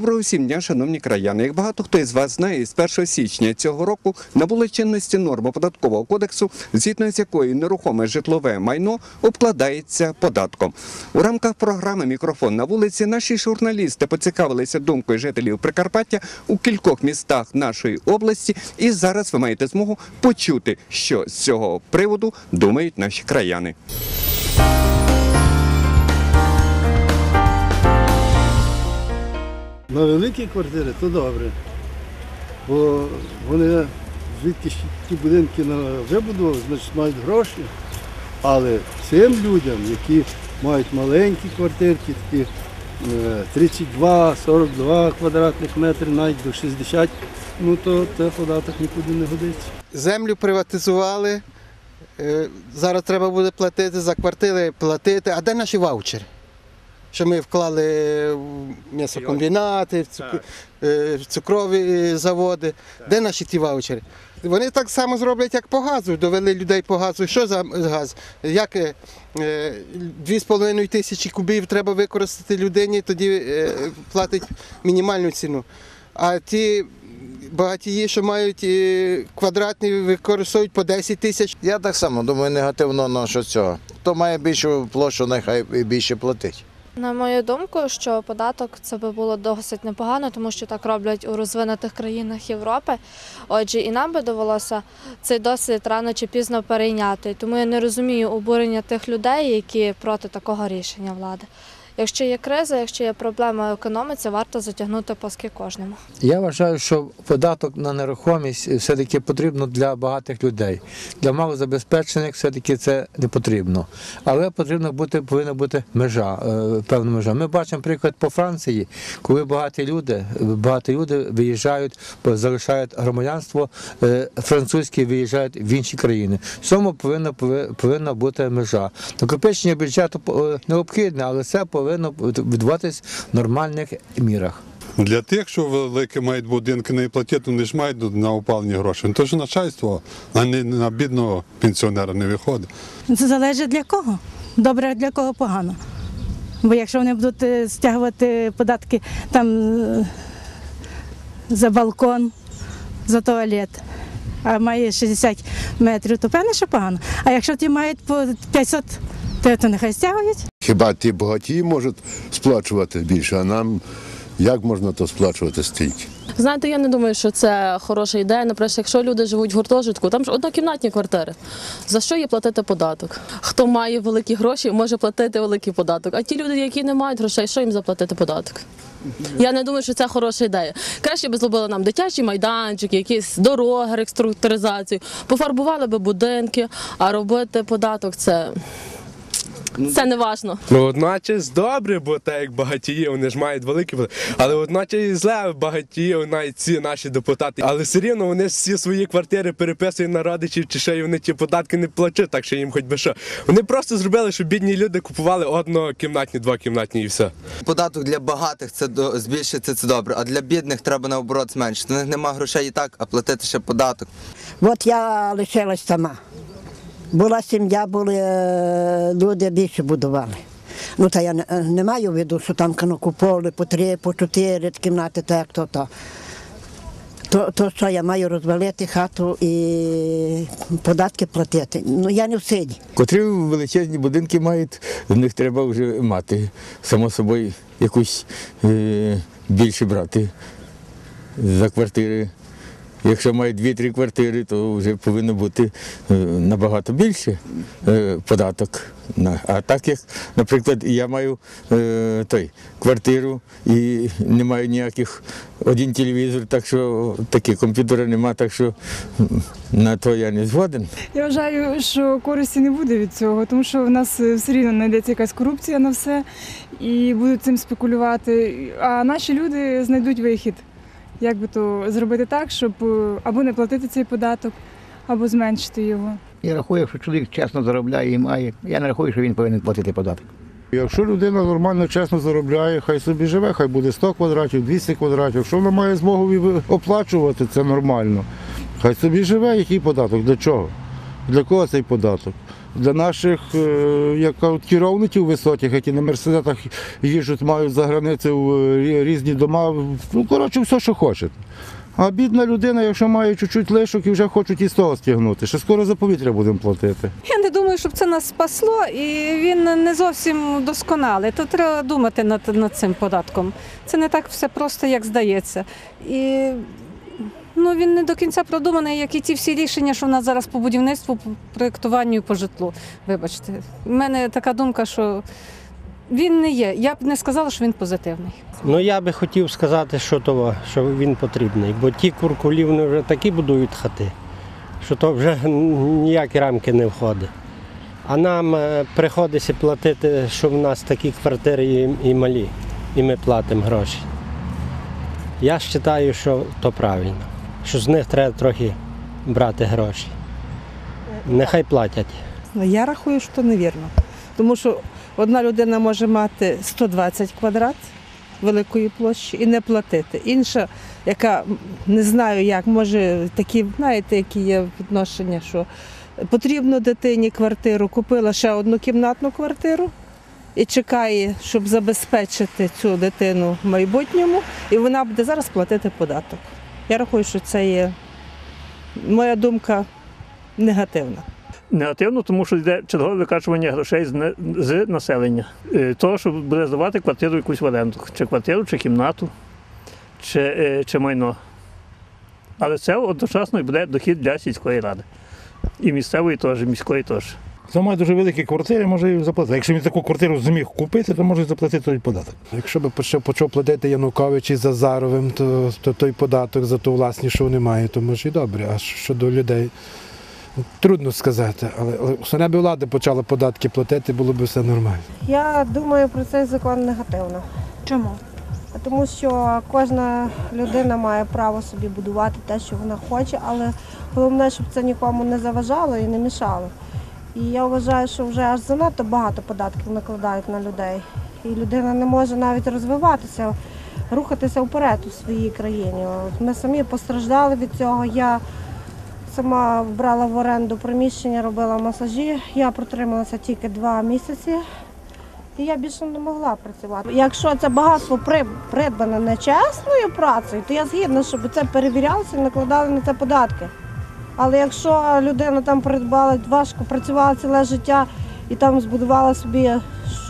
Доброго всім дня, шановні краяни. Як багато хто із вас знає, з 1 січня цього року набули чинності норми податкового кодексу, згідно з якою нерухоме житлове майно обкладається податком. У рамках програми Мікрофон на вулиці наші журналісти поцікавилися думкою жителів Прикарпаття у кількох містах нашої області. І зараз ви маєте змогу почути, що з цього приводу думають наші краяни. На великі квартири то добре. Бо вони звідки ті будинки на- вже будували, значить мають гроші. Але цим людям, які мають маленькі квартирки, такі е, 32, 42 квадратних метри, навіть до 60, ну то це податок нікуди не годиться. землю приватизували. е, Зараз треба буде платити за квартири, платити. А де наші ваучери? Що ми вклали в м'ясокомбінати, в, цук- е, в цукрові заводи. Де наші ті ваучери? Вони так само зроблять, як по газу. Довели людей по газу. Що за газ? Як е, е, 2,5 тисячі кубів треба використати людині, тоді е, платить мінімальну ціну. А ті багатії, що мають е, квадратні, використовують по 10 тисяч. Я так само думаю негативно на що цього. Хто має більшу площу, нехай більше платить. На мою думку, що податок це би було досить непогано, тому що так роблять у розвинутих країнах Європи. Отже, і нам би довелося цей досвід рано чи пізно перейняти. Тому я не розумію обурення тих людей, які проти такого рішення влади. Якщо є криза, якщо є проблема економіці, варто затягнути паски кожному. Я вважаю, що податок на нерухомість все-таки потрібно для багатих людей. Для малозабезпечених все-таки це не потрібно. Але потрібно бути, повинна бути межа, е, певна межа. Ми бачимо приклад по Франції, коли багаті люди, багаті люди виїжджають, залишають громадянство е, французьке, виїжджають в інші країни. В цьому повинна, повинна бути межа. Накопичення бюджету е, необхідне, але це повинно відбуватись в нормальних мірах. Для тих, що великі мають будинки, не платять, вони ж мають на опалені гроші. Ну, То ж начальство, а не на бідного пенсіонера не виходить. Це залежить для кого. Добре, для кого погано. Бо якщо вони будуть е, стягувати податки там е, за балкон, за туалет, а має 60 метрів, то певно, що погано. А якщо ті мають по 500, то, то нехай стягують. Хіба ті багаті можуть сплачувати більше, а нам як можна то сплачувати стільки? Знаєте, я не думаю, що це хороша ідея. Наприклад, якщо люди живуть в гуртожитку, там ж однокімнатні квартири. За що є платити податок? Хто має великі гроші, може платити великий податок. А ті люди, які не мають грошей, що їм заплатити податок? Я не думаю, що це хороша ідея. Краще би зробили нам дитячі майданчики, якісь дороги, реструктуризацію, пофарбували би будинки, а робити податок це, це не важно. Ну, одначе добре, бо так як багатії, вони ж мають великі. Але одначе і зле багатії, навіть ці наші депутати. Але все рівно вони всі свої квартири переписують на родичів, чи ще й вони ті податки не платять, так що їм хоч би що. Вони просто зробили, щоб бідні люди купували однокімнатні, двокімнатні і все. Податок для багатих це до збільшиться це добре, а для бідних треба наоборот зменшити. У них нема грошей і так, а платити ще податок. От я лишилась сама. Була сім'я, були е, люди більше будували. Ну, та я не, не маю в виду, що там ну, по три, по чотири кімнати, так то то. То, то що я маю розвалити хату і податки платити. Ну я не в силі. Котрі величезні будинки мають, в них треба вже мати, само собою, якусь е, більше брати за квартири. Якщо мають дві-три квартири, то вже повинно бути е, набагато більше е, податок. А так як, наприклад, я маю е, той, квартиру і не маю ніяких один телевізор, так що такі комп'ютера нема, так що на то я не згоден. Я вважаю, що користі не буде від цього, тому що в нас все рівно знайдеться якась корупція на все і будуть цим спекулювати. А наші люди знайдуть вихід, як би то зробити так, щоб е, або не платити цей податок, або зменшити його. Я рахую, якщо чоловік чесно заробляє і має, я не рахую, що він повинен платити податок. Якщо людина нормально, чесно заробляє, хай собі живе, хай буде 100 квадратів, 200 квадратів. Якщо вона має змогу оплачувати, це нормально. Хай собі живе, який податок, для чого? Для кого цей податок? Для наших е, як кажуть, керівників високих, які на мерседетах їжджуть, мають за границю е, рі- різні дома. Ну, коротше, все, що хочуть. А бідна людина, якщо має чуть-чуть лишок і вже хочуть і з того стягнути. Ще скоро за повітря будемо платити. Я не думаю, щоб це нас спасло, і він не зовсім досконалий. То треба думати над, над цим податком. Це не так все просто, як здається. І ну, він не до кінця продуманий, як і ті всі рішення, що в нас зараз по будівництву, по проєктуванню і по житлу. Вибачте, У мене така думка, що він не є. Я б не сказала, що він позитивний. Ну я би хотів сказати, що того, що він потрібний, бо ті куркулі вони вже такі будують хати, що то вже ніякі рамки не входить. А нам е, приходиться платити, що в нас такі квартири і малі, і ми платимо гроші. Я вважаю, що то правильно, що з них треба трохи брати гроші. Нехай платять. Ну, Я рахую, що невірно. Тому що одна людина може мати 120 квадрат великої площі і не платити. Інша, яка не знаю як, може такі, знаєте, які є відношення, що потрібно дитині квартиру, купила ще одну кімнатну квартиру і чекає, щоб забезпечити цю дитину в майбутньому, і вона буде зараз платити податок. Я рахую, що це є моя думка негативна. Негативно, тому що йде чергове викачування грошей з, населення. Е, Того, що буде здавати квартиру якусь в оренду, чи квартиру, чи кімнату, чи, е, чи майно. Але це одночасно буде дохід для сільської ради. І місцевої теж, і міської теж. Хто має дуже великі квартири, може і заплатити. Якщо він таку квартиру зміг купити, то може заплатити той податок. Якщо би почав, почав платити Янукович із Зазаровим, то, то той податок за ту власність, що вони мають, то може і добре. А щодо людей, трудно сказати. Але, але основне би влада почала податки платити, було б все нормально. Я думаю про цей закон негативно. Чому? Тому що кожна людина має право собі будувати те, що вона хоче, але головне, щоб це нікому не заважало і не мішало. І я вважаю, що вже аж занадто багато податків накладають на людей. І людина не може навіть розвиватися, рухатися вперед у своїй країні. Ми самі постраждали від цього. Я сама брала в оренду приміщення, робила масажі. Я протрималася тільки два місяці. І я більше не могла працювати. Якщо це багатство придбане нечесною працею, то я згідна, щоб це перевірялося і накладали на це податки. Але якщо людина там придбала важко, працювала ціле життя і там збудувала собі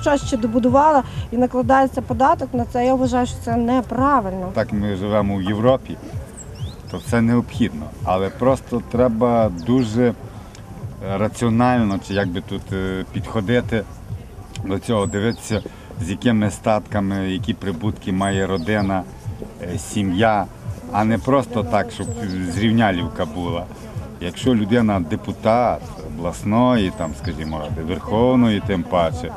щось ще добудувала і накладається податок на це, я вважаю, що це неправильно. Так ми живемо в Європі, то це необхідно. Але просто треба дуже раціонально, чи як би тут е, підходити до цього, дивитися, з якими статками, які прибутки має родина, е, сім'я, а не просто так, щоб зрівнялівка була. Якщо людина депутат обласної, там, скажімо, ради, верховної, тим паче,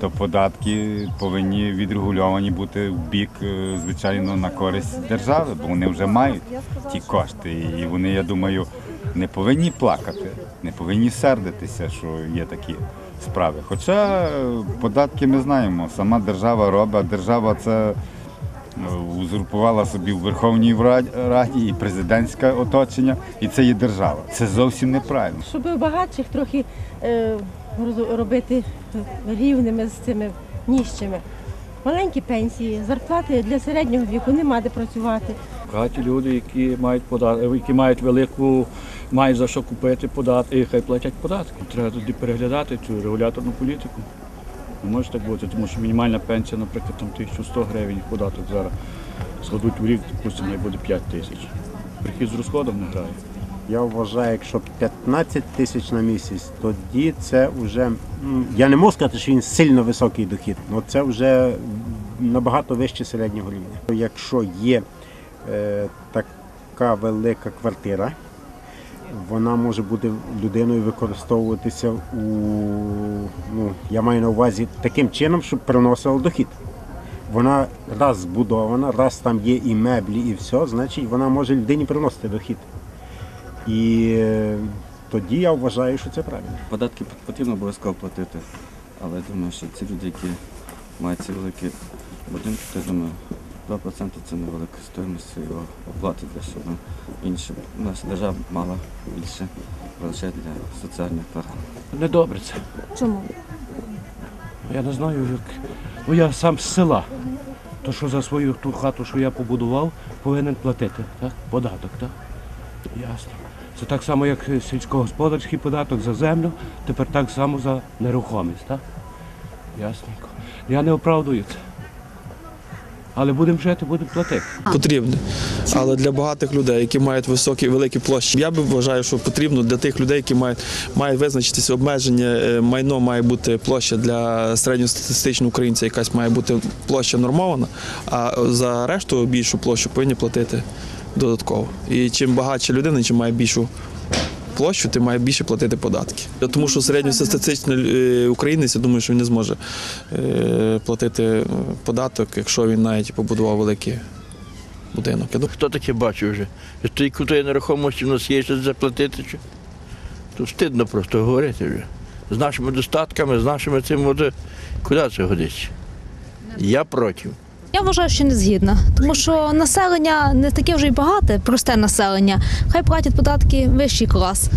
то податки повинні відрегульовані бути в бік, е, звичайно, на користь держави, бо вони вже мають ті кошти. І вони, я думаю, не повинні плакати, не повинні сердитися, що є такі справи. Хоча податки ми знаємо, сама держава робить, держава це узурпувала собі в Верховній Раді і президентське оточення, і це є держава. Це зовсім неправильно. щоб багатших трохи е, робити рівними з цими ніщими. Маленькі пенсії, зарплати для середнього віку, нема де працювати. Багаті люди, які мають податки, які мають велику, мають за що купити податки, і хай платять податки. Треба тоді переглядати цю регуляторну політику. Не може так бути, тому що мінімальна пенсія, наприклад, там 1100 гривень податок зараз згадуть у рік, допустимо, і буде 5 тисяч. Прихід з розходом не грає. Я вважаю, якщо 15 тисяч на місяць, тоді це вже, м, я не можу сказати, що він сильно високий дохід, але це вже набагато вище середнього рівня. Якщо є е, така велика квартира, вона може бути людиною використовуватися у, ну, я маю на увазі таким чином, щоб приносила дохід. Вона раз збудована, раз там є і меблі, і все, значить вона може людині приносити дохід. І е, тоді я вважаю, що це правильно. Податки потрібно обов'язково платити, але я думаю, що ці люди, які мають ці великі будинки, то думаю, 2% це невелика стоїмость його оплати для всього. Інше наша держава мала більше грошей для соціальних програм. Недобре це. Чому? Я не знаю, як. Ну я сам з села. То що за свою ту хату, що я побудував, повинен платити, так? Податок, так? Ясно. Це так само, як сільськогосподарський податок за землю, тепер так само за нерухомість, так? Ясненько. Я не оправдую це. Але будемо жити, будемо платити. Потрібно. Але для багатих людей, які мають високі великі площі, я би вважаю, що потрібно для тих людей, які мають, мають визначитися обмеження, е, майно має бути площа для середньостатистичного українця, якась має бути площа нормована, а за решту більшу площу повинні платити додатково. І чим багатша людина, чим має більшу площу, тим має більше платити податки. Тому що середньостатистичний е, українець, я думаю, що він не зможе е, платити е, податок, якщо він навіть побудував великий будинок. Хто таке бачив вже? Стоїть кутої нерухомості в нас є щось заплатити. Чи? То стидно просто говорити вже. З нашими достатками, з нашими цим, куди це годиться? Я проти. Я вважаю, що не згідна, тому що населення не таке вже й багате, просте населення. Хай платять податки вищий клас,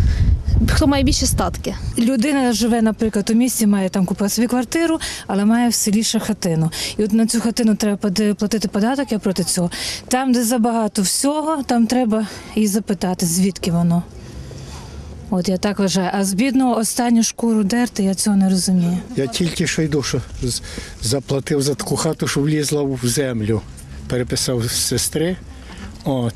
хто має більші статки. Людина живе, наприклад, у місті, має там купити собі квартиру, але має в селі ще хатину. І от на цю хатину треба платити податок, я проти цього. Там, де забагато всього, там треба і запитати, звідки воно. От я так вважаю. А з бідного останню шкуру дерти, я цього не розумію. Я тільки що йду, що заплатив за таку хату, що влізла в землю. Переписав з сестри. От.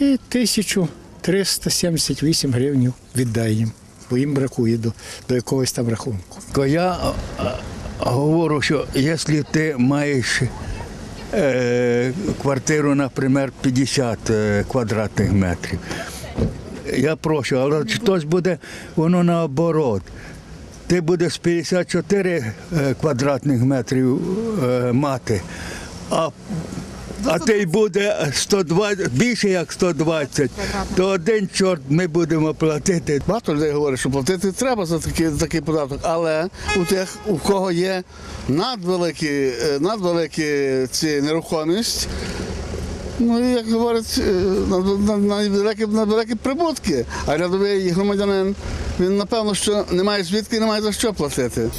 І 1378 гривень віддай їм, бо їм бракує до, до якогось там рахунку. Я говорю, що якщо ти маєш е, квартиру, наприклад, 50 е, квадратних метрів, я прошу, але хтось буде, воно наоборот. Ти будеш 54 е, квадратних метрів е, мати, а, а ти буде 120, більше як 120, то один чорт ми будемо платити. Багато людей говорять, що платити треба за такий, такий податок, але у тих, у кого є надвеликі, е, надвеликі ці нерухомість, ну як говорять, на на, над- надвеликі, надвеликі прибутки. А рядовий громадянин, він напевно, що не має звідки немає не має за що платити.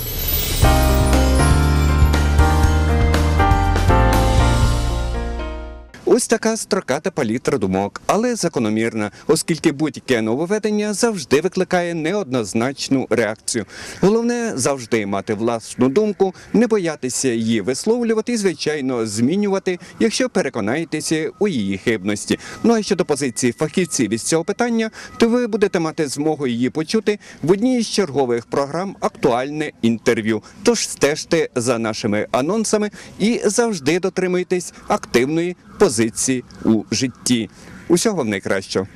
Ось така строката палітра думок, але закономірна, оскільки будь-яке нововведення завжди викликає неоднозначну реакцію. Головне завжди мати власну думку, не боятися її висловлювати і, звичайно, змінювати, якщо переконаєтеся у її хибності. Ну а щодо позиції фахівців із цього питання, то ви будете мати змогу її почути в одній з чергових програм Актуальне інтерв'ю. Тож стежте за нашими анонсами і завжди дотримуйтесь активної позиції у житті. Усього найкращого.